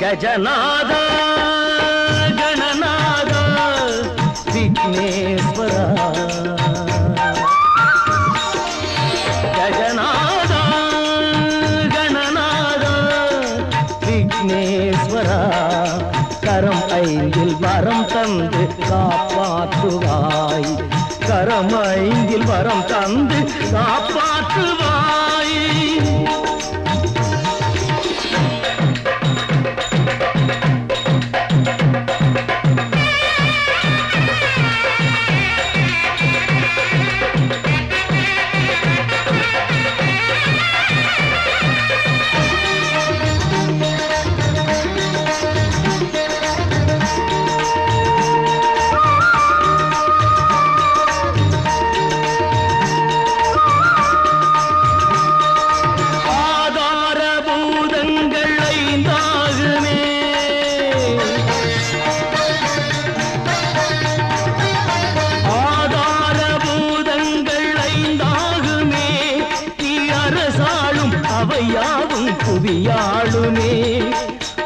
గజనాదా గణనాదా విఘ్నేశ్వర గజనాదా గణనాదా విఘ్నేశ్వర கரம் ஐந்தில் வரம் தந்து காப்பாற்றுவாய். கரம் ஐந்தில் வரம் தந்து காப்ப நீயாளுமே. புவியாளுமே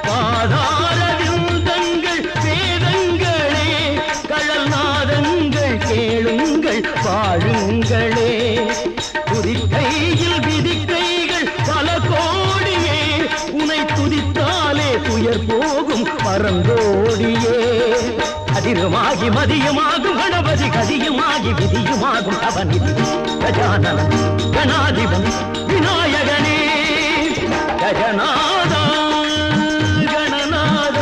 பாதார விருந்தங்கள் வேதங்களே கடல் நாதங்கள் கேளுங்கள் வாழுங்களே. துதிக்கையில் விதிக்கைகள் பல கோடியே உனை துதித்தாலே துயர் போகும் பரந்தோடியே அதிரமாகி மதியமாகும் கணபதி கதியுமாகி விதியுமாகும் அவன் கஜானன் கணாதிபன் கஜநாதா கணநாத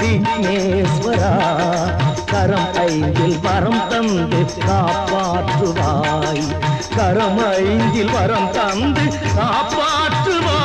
விக்னேஸ்வரா கரம் ஐந்தில் வரம் தந்து காப்பாற்றுவாய். கரம் ஐந்தில் வரம் தந்து காப்பாற்றுவாய்.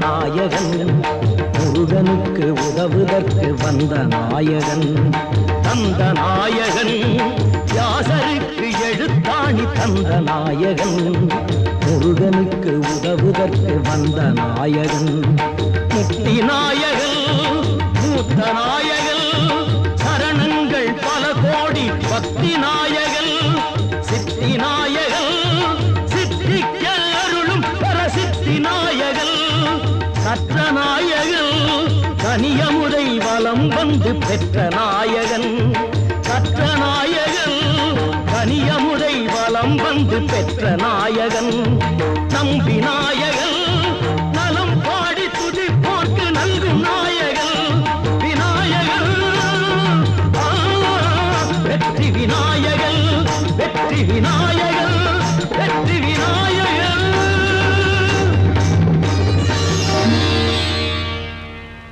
நாயகன். முருகனுக்கு உதவுதற்கு வந்த நாயகன். தந்த நாயகன் யாசருக்கு எழுத்தாணி தந்த நாயகன். முருகனுக்கு உதவுதற்கு வந்த நாயகன். முக்தி நாயகன் மூத்த நாயகன். சரணங்கள் பல கோடி பக்தி நாயகன். பெற்ற நாயகன். கனியமுதை வலம் வந்து பெற்ற நாயகன். கற்ற நாயகன் கனியமுதை வலம் வந்து பெற்ற நாயகன். நம்பி